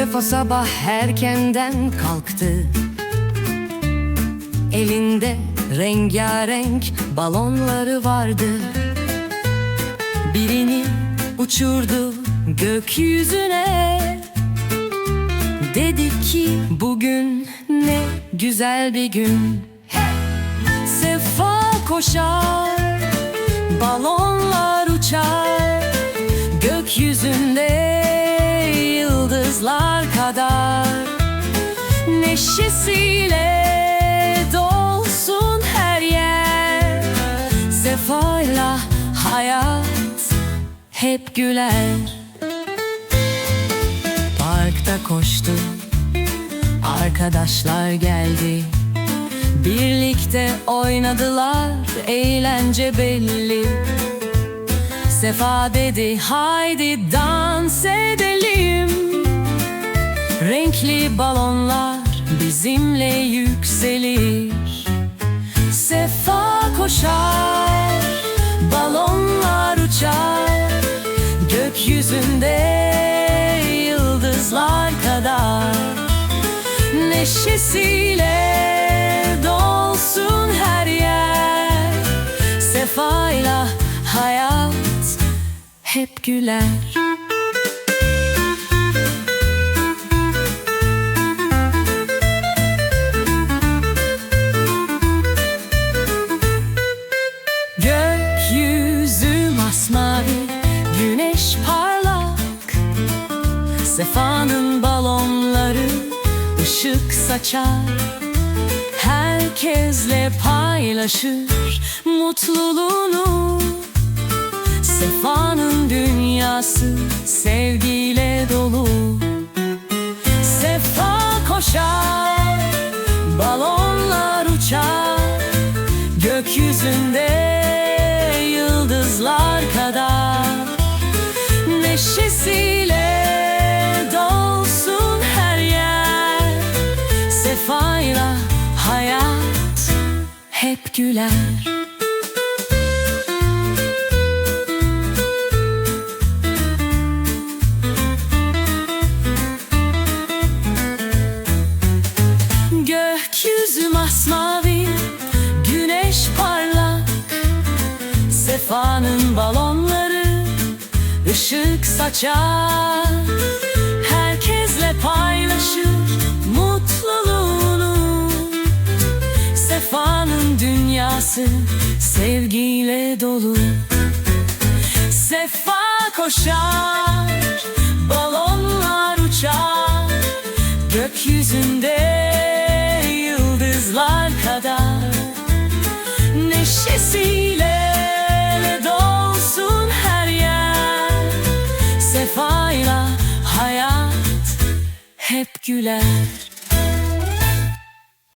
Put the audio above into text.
Sefa sabah erkenden kalktı. Elinde rengarenk balonları vardı. Birini uçurdu gökyüzüne. Dedi ki bugün ne güzel bir gün. Sefa koşar Balonlar uçar Neşesiyle dolsun her yer. Sefayla hayat hep güler. Parkta koştu Arkadaşlar geldi. Birlikte oynadılar Eğlence belli. Sefa dedi haydi dans edelim. Renkli balonlar bizimle yükselir. Sefa koşar Balonlar uçar. Gökyüzünde yıldızlar kadar. Neşesiyle dolsun her yer. Sefayla hayat hep güler Sefa'nın balonları ışık saçar. Herkesle paylaşır mutluluğunu. Sefa'nın dünyası sevgiyle dolu hep güler. Gökyüzü masmavi, güneş parlak. Sefa'nın balonları ışık saçar. Herkesle paylaşır dünyası sevgiyle dolu. Sefa koşar, balonlar uçar. Gökyüzünde yıldızlar kadar. Neşesiyle dolsun her yer. Sefayla hayat hep güler